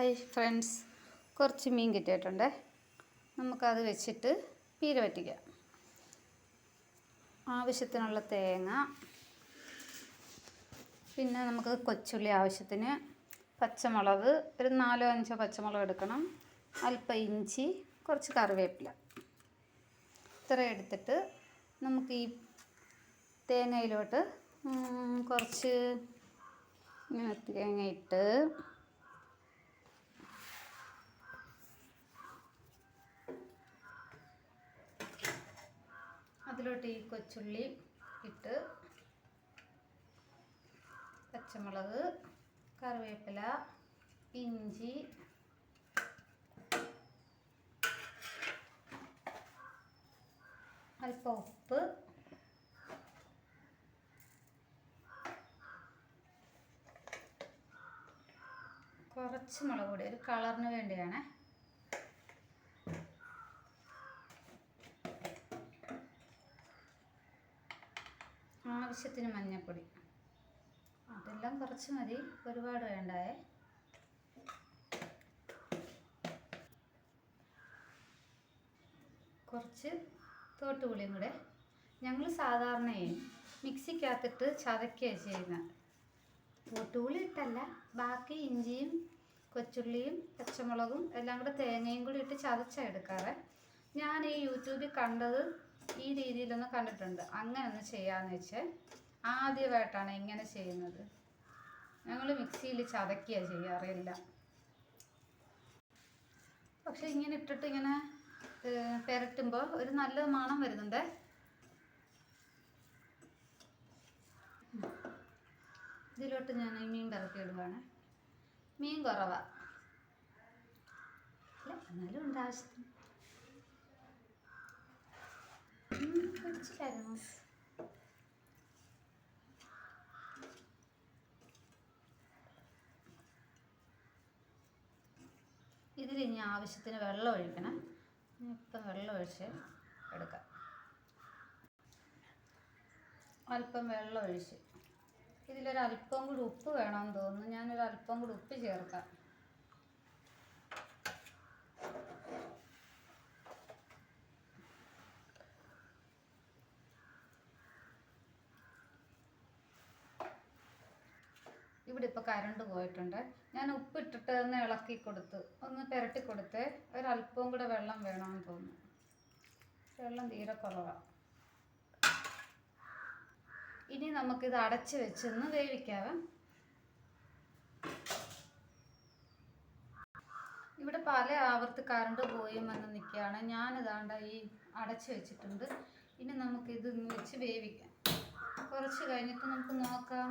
Hi friends. കുറച്ച് മീൻ കിട്ടിയിട്ടുണ്ട്. നമുക്കത് വെച്ചിട്ട് പീര വറ്റിക്കാം. ആവശ്യത്തിനുള്ള തേങ്ങ. പിന്നെ നമുക്ക് കൊച്ചുള്ളി ആവശ്യത്തിന് പച്ചമുളക് ഒരു നാലോ അഞ്ചോ പച്ചമുളക് എടുക്കണം. അല്പം ഇഞ്ചി കുറച്ച് കറിവേപ്പില. ഇത്ര എടുത്തിട്ട് നമുക്ക് ഈ തേങ്ങയിലോട്ട് കുറച്ച് ഇങ്ങനെ ഇട്ട് അതിലോട്ട് ഈ കൊച്ചുള്ളി ഇട്ട് പച്ചമുളക് കറിവേപ്പില ഇഞ്ചി അല്പം ഉപ്പ് കുറച്ച് മുളക് പൊടി ഒരു കളറിന് വേണ്ടിയാണ്. ആവശ്യത്തിന് മഞ്ഞൾപ്പൊടി അതെല്ലാം കുറച്ച് മതി. ഒരുപാട് വേണ്ടായേ. കുറച്ച് തോട്ടുപുളിയും കൂടെ. ഞങ്ങൾ സാധാരണയെ മിക്സിക്കകത്തിട്ട് ചതക്കുകയാണ് ചെയ്യുന്നത് തോട്ടുപുളി ഇട്ടല്ല. ബാക്കി ഇഞ്ചിയും കൊച്ചുള്ളിയും പച്ചമുളകും എല്ലാം കൂടെ തേങ്ങയും കൂടി ഇട്ട് ചതച്ചാണ് എടുക്കാറ്. ഞാൻ ഈ യൂട്യൂബിൽ കണ്ടത് ഈ രീതിയിലൊന്ന് കണ്ടിട്ടുണ്ട്. അങ്ങനെ ഒന്ന് ചെയ്യാമെന്ന് വെച്ചാൽ ആദ്യമായിട്ടാണ് ഇങ്ങനെ ചെയ്യുന്നത്. ഞങ്ങൾ മിക്സിയിൽ ചതക്കുകയാണ് ചെയ്യാറില്ല പക്ഷെ ഇങ്ങനെ ഇട്ടിട്ട് ഇങ്ങനെ പെരട്ടുമ്പോൾ ഒരു നല്ല മണം വരുന്നുണ്ട്. ഇതിലോട്ട് ഞാൻ മീൻ പെരട്ടി ഇടുവാണ് മീൻ കുറവാണ് അല്ല? എന്നാലും ഉണ്ട് ആവശ്യത്തിന്. പിടിച്ചിട്ടായിരുന്നു ഇതിൽ ഇനി ആവശ്യത്തിന് വെള്ളം ഒഴിക്കണം. ഇപ്പം വെള്ളം ഒഴിച്ച് എടുക്കാം. അല്പം വെള്ളം ഒഴിച്ച്. ഇതിലൊരു അല്പം കൂടി ഉപ്പ് വേണമെന്ന് തോന്നുന്നു. ഞാനൊരു അല്പം കൂടി ഉപ്പ് ചേർക്കാം. ഇവിടെ ഇപ്പോൾ കരണ്ട് പോയിട്ടുണ്ട്. ഞാൻ ഉപ്പ് ഇട്ടിട്ട് ഒന്ന് ഇളക്കി കൊടുത്ത് ഒന്ന് പുരട്ടി കൊടുത്ത് ഒരല്പവും കൂടെ വെള്ളം വേണമെന്ന് തോന്നുന്നു. വെള്ളം തീരെ കുറവാണ് ഇനി നമുക്കിത് അടച്ച് വെച്ചൊന്ന് വേവിക്കാവേ. ഇവിടെ പല ആവർത്തി കറണ്ട് പോയും വന്ന് നിൽക്കുകയാണ്. ഞാനിതാണ്ട ഈ അടച്ച് വെച്ചിട്ടുണ്ട്. ഇനി നമുക്കിത് വെച്ച് വേവിക്കാം. കുറച്ച് കഴിഞ്ഞിട്ട് നമുക്ക് നോക്കാം.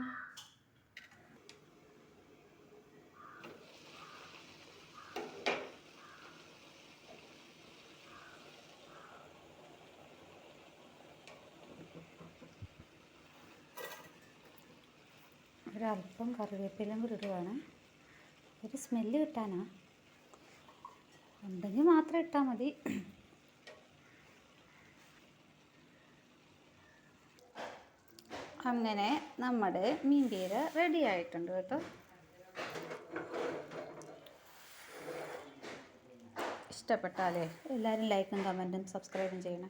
ഒരല്പം കറിവേപ്പിലും കൂടി ഇടുവാണ് ഒരു സ്മെല്ല് കിട്ടാനാ. ഉണ്ടെങ്കിൽ മാത്രം ഇട്ടാൽ മതി. അങ്ങനെ നമ്മുടെ മീൻ പീര റെഡി ആയിട്ടുണ്ട് കേട്ടോ. ഇഷ്ടപ്പെട്ടാലേ എല്ലാവരും ലൈക്കും കമന്റും സബ്സ്ക്രൈബും ചെയ്യണേ.